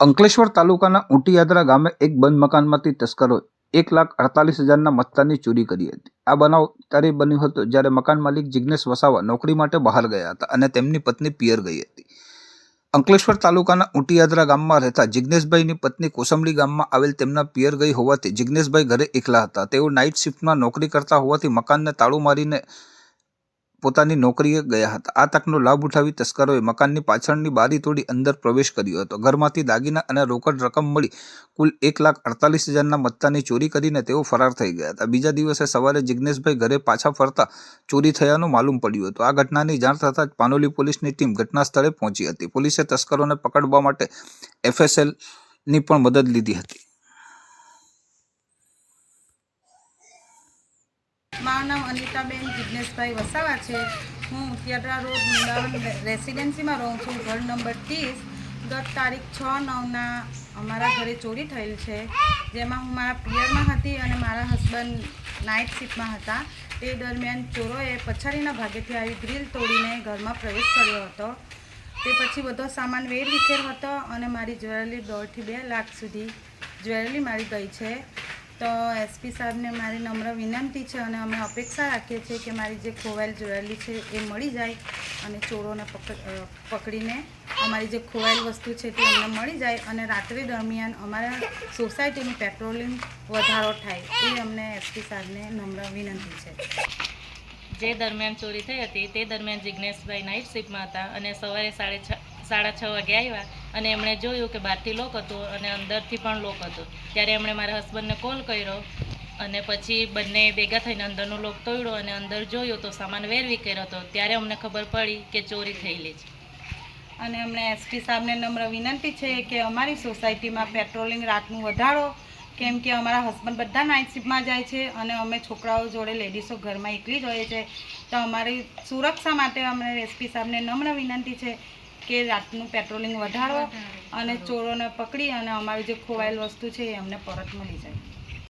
અંકલેશ્વર તાલુકાના ઊંટીયાદરા ગામે એક બંધ મકાનમાંથી તસ્કરોએ એક લાખ અડતાલીસ હજારના મતદાનની ચોરી કરી હતી. આ બનાવ ત્યારે બન્યો હતો જ્યારે મકાન માલિક જિજ્ઞેશ વસાવા નોકરી માટે બહાર ગયા હતા અને તેમની પત્ની પિયર ગઈ હતી. અંકલેશ્વર તાલુકાના ઊંટીયાદરા ગામમાં રહેતા જિજ્ઞેશભાઈની પત્ની કોસંબડી ગામમાં આવેલ તેમના પિયર ગઈ હોવાથી જિજ્ઞેશભાઈ ઘરે એકલા હતા. તેઓ નાઇટ શિફ્ટમાં નોકરી કરતા હોવાથી મકાનને તાળું મારીને પોતાની નોકરીએ ગયા હતા. આ તકનો લાભ ઉઠાવી તસ્કરોએ મકાનની પાછળની બારી તોડી અંદર પ્રવેશ કર્યો હતો. ઘરમાંથી દાગીના અને રોકડ રકમ મળી કુલ એક લાખ અડતાલીસ હજારના મત્તાની ચોરી કરીને તેઓ ફરાર થઈ ગયા હતા. બીજા દિવસે સવારે જિજ્ઞેશભાઈ ઘરે પાછા ફરતા ચોરી થયાનું માલુમ પડ્યું હતું. આ ઘટનાની જાણ થતાં પાનોલી પોલીસની ટીમ ઘટના સ્થળે પહોંચી હતી. પોલીસે તસ્કરોને પકડવા માટે એફએસએલની પણ મદદ લીધી હતી. મારું નામ અનિતાબેન જિજ્ઞેશભાઈ વસાવા છે. હું ઉટિયાદરા રોડ વૃંદાવન રેસિડેન્સીમાં રહું છું. ઘર નંબર ત્રીસ, ગત તારીખ છ નવના અમારા ઘરે ચોરી થયેલ છે. જેમાં હું મારા પિયરમાં હતી અને મારા હસબન્ડ નાઇટ શિફ્ટમાં હતા. તે દરમિયાન ચોરોએ પછાડીના ભાગેથી આવી ગ્રીલ તોડીને ઘરમાં પ્રવેશ કર્યો હતો. તે પછી બધો સામાન વેરવિખેર હતો અને મારી જ્વેલરી દોઢથી બે લાખ સુધી જ્વેલરી મારી ગઈ છે. તો એસપી સાહેબને મારી નમ્ર વિનંતી છે અને અમે અપેક્ષા રાખીએ છીએ કે મારી જે ખોવાયેલ જ્વેલરી છે એ મળી જાય અને ચોરોને પકડ પકડીને અમારી જે ખોવાયેલ વસ્તુ છે તે અમને મળી જાય અને રાત્રિ દરમિયાન અમારા સોસાયટીનું પેટ્રોલિંગ વધારો થાય એ અમને એસપી સાહેબને નમ્ર વિનંતી છે. જે દરમિયાન ચોરી થઈ હતી તે દરમિયાન જિજ્ઞેશભાઈ નાઇટ શિફ્ટમાં હતા અને સવારે સાડે છ સાડા છ વાગે આવ્યા અને એમણે જોયું કે બહારથી લોક હતું અને અંદરથી પણ લોક હતું. ત્યારે એમણે મારા હસબન્ડને કોલ કર્યો અને પછી બંને ભેગા થઈને અંદરનો લોક તોડ્યો અને અંદર જોયું તો સામાન વેરવી કર્યો હતો. ત્યારે અમને ખબર પડી કે ચોરી થયેલી છે. અને અમને એસપી સાહેબને નમ્ર વિનંતી છે કે અમારી સોસાયટીમાં પેટ્રોલિંગ રાતનું વધારો, કેમ કે અમારા હસબન્ડ બધા નાઇટ શિફ્ટમાં જાય છે અને અમે છોકરાઓ જોડે લેડીઝો ઘરમાં એકલી જ હોઈએ છીએ તો અમારી સુરક્ષા માટે અમને એસપી સાહેબને નમ્ર વિનંતી છે કે રાતનું પેટ્રોલિંગ વધારો. અને ચોરોને પકડી અને અમારી જે ખોવાયેલ વસ્તુ છે એ અમને પરત મળી જાય.